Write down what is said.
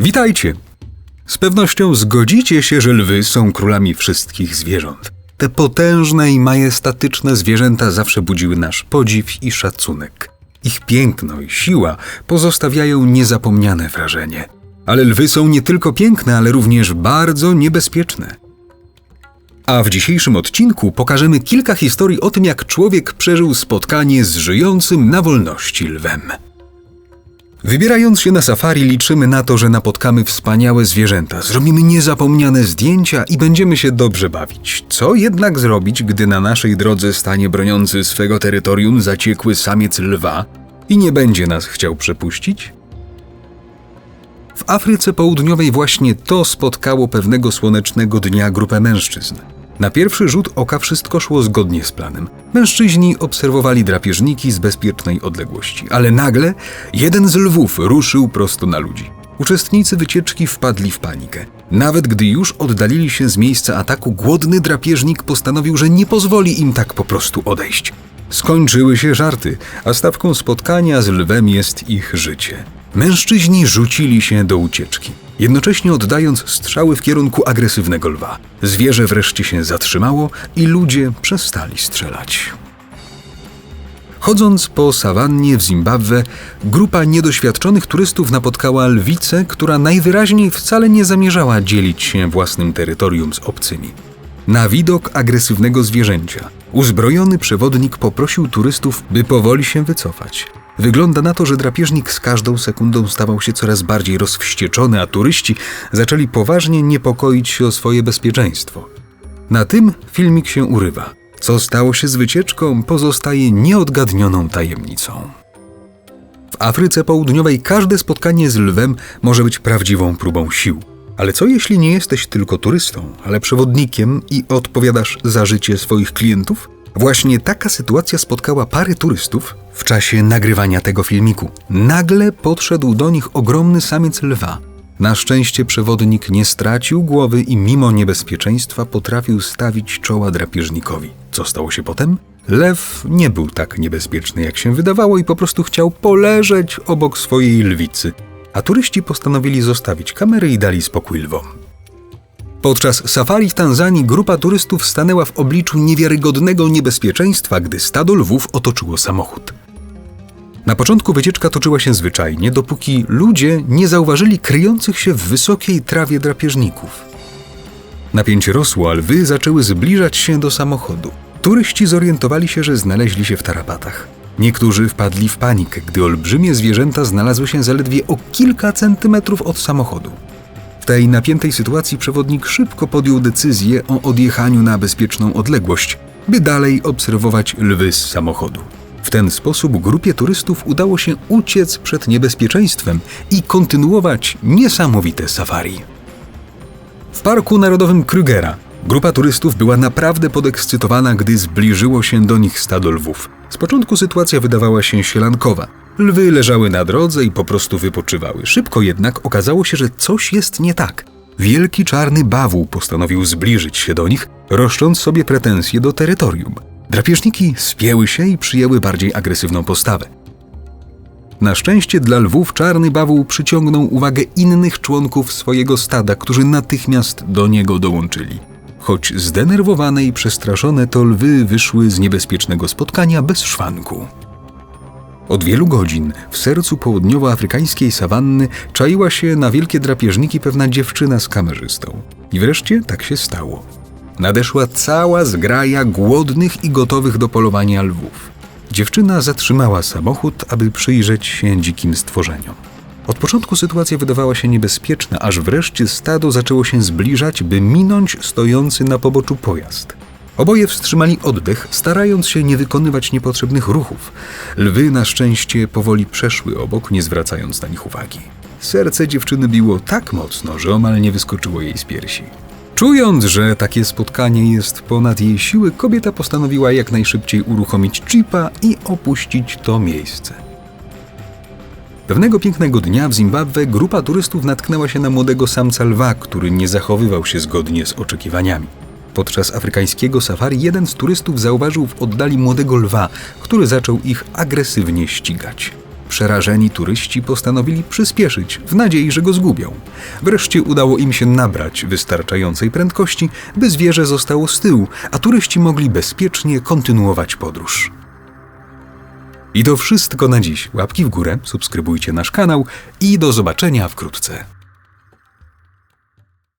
Witajcie! Z pewnością zgodzicie się, że lwy są królami wszystkich zwierząt. Te potężne i majestatyczne zwierzęta zawsze budziły nasz podziw i szacunek. Ich piękno i siła pozostawiają niezapomniane wrażenie. Ale lwy są nie tylko piękne, ale również bardzo niebezpieczne. A w dzisiejszym odcinku pokażemy kilka historii o tym, jak człowiek przeżył spotkanie z żyjącym na wolności lwem. Wybierając się na safari, liczymy na to, że napotkamy wspaniałe zwierzęta, zrobimy niezapomniane zdjęcia i będziemy się dobrze bawić. Co jednak zrobić, gdy na naszej drodze stanie broniący swego terytorium zaciekły samiec lwa i nie będzie nas chciał przepuścić? W Afryce Południowej właśnie to spotkało pewnego słonecznego dnia grupę mężczyzn. Na pierwszy rzut oka wszystko szło zgodnie z planem. Mężczyźni obserwowali drapieżniki z bezpiecznej odległości, ale nagle jeden z lwów ruszył prosto na ludzi. Uczestnicy wycieczki wpadli w panikę. Nawet gdy już oddalili się z miejsca ataku, głodny drapieżnik postanowił, że nie pozwoli im tak po prostu odejść. Skończyły się żarty, a stawką spotkania z lwem jest ich życie. Mężczyźni rzucili się do ucieczki, jednocześnie oddając strzały w kierunku agresywnego lwa. Zwierzę wreszcie się zatrzymało i ludzie przestali strzelać. Chodząc po sawannie w Zimbabwe, grupa niedoświadczonych turystów napotkała lwicę, która najwyraźniej wcale nie zamierzała dzielić się własnym terytorium z obcymi. Na widok agresywnego zwierzęcia, uzbrojony przewodnik poprosił turystów, by powoli się wycofać. Wygląda na to, że drapieżnik z każdą sekundą stawał się coraz bardziej rozwścieczony, a turyści zaczęli poważnie niepokoić się o swoje bezpieczeństwo. Na tym filmik się urywa. Co stało się z wycieczką, pozostaje nieodgadnioną tajemnicą. W Afryce Południowej każde spotkanie z lwem może być prawdziwą próbą sił. Ale co jeśli nie jesteś tylko turystą, ale przewodnikiem i odpowiadasz za życie swoich klientów? Właśnie taka sytuacja spotkała pary turystów w czasie nagrywania tego filmiku. Nagle podszedł do nich ogromny samiec lwa. Na szczęście przewodnik nie stracił głowy i mimo niebezpieczeństwa potrafił stawić czoła drapieżnikowi. Co stało się potem? Lew nie był tak niebezpieczny, jak się wydawało, i po prostu chciał poleżeć obok swojej lwicy. A turyści postanowili zostawić kamery i dali spokój lwom. Podczas safari w Tanzanii grupa turystów stanęła w obliczu niewiarygodnego niebezpieczeństwa, gdy stado lwów otoczyło samochód. Na początku wycieczka toczyła się zwyczajnie, dopóki ludzie nie zauważyli kryjących się w wysokiej trawie drapieżników. Napięcie rosło, a lwy zaczęły zbliżać się do samochodu. Turyści zorientowali się, że znaleźli się w tarapatach. Niektórzy wpadli w panikę, gdy olbrzymie zwierzęta znalazły się zaledwie o kilka centymetrów od samochodu. W tej napiętej sytuacji przewodnik szybko podjął decyzję o odjechaniu na bezpieczną odległość, by dalej obserwować lwy z samochodu. W ten sposób grupie turystów udało się uciec przed niebezpieczeństwem i kontynuować niesamowite safari. W Parku Narodowym Krugera grupa turystów była naprawdę podekscytowana, gdy zbliżyło się do nich stado lwów. Z początku sytuacja wydawała się sielankowa. Lwy leżały na drodze i po prostu wypoczywały. Szybko jednak okazało się, że coś jest nie tak. Wielki czarny bawół postanowił zbliżyć się do nich, roszcząc sobie pretensje do terytorium. Drapieżniki spięły się i przyjęły bardziej agresywną postawę. Na szczęście dla lwów czarny bawół przyciągnął uwagę innych członków swojego stada, którzy natychmiast do niego dołączyli. Choć zdenerwowane i przestraszone, to lwy wyszły z niebezpiecznego spotkania bez szwanku. Od wielu godzin w sercu południowoafrykańskiej sawanny czaiła się na wielkie drapieżniki pewna dziewczyna z kamerzystą. I wreszcie tak się stało. Nadeszła cała zgraja głodnych i gotowych do polowania lwów. Dziewczyna zatrzymała samochód, aby przyjrzeć się dzikim stworzeniom. Od początku sytuacja wydawała się niebezpieczna, aż wreszcie stado zaczęło się zbliżać, by minąć stojący na poboczu pojazd. Oboje wstrzymali oddech, starając się nie wykonywać niepotrzebnych ruchów. Lwy na szczęście powoli przeszły obok, nie zwracając na nich uwagi. Serce dziewczyny biło tak mocno, że omal nie wyskoczyło jej z piersi. Czując, że takie spotkanie jest ponad jej siły, kobieta postanowiła jak najszybciej uruchomić chipa i opuścić to miejsce. Pewnego pięknego dnia w Zimbabwe grupa turystów natknęła się na młodego samca lwa, który nie zachowywał się zgodnie z oczekiwaniami. Podczas afrykańskiego safari jeden z turystów zauważył w oddali młodego lwa, który zaczął ich agresywnie ścigać. Przerażeni turyści postanowili przyspieszyć, w nadziei, że go zgubią. Wreszcie udało im się nabrać wystarczającej prędkości, by zwierzę zostało z tyłu, a turyści mogli bezpiecznie kontynuować podróż. I to wszystko na dziś. Łapki w górę, subskrybujcie nasz kanał i do zobaczenia wkrótce.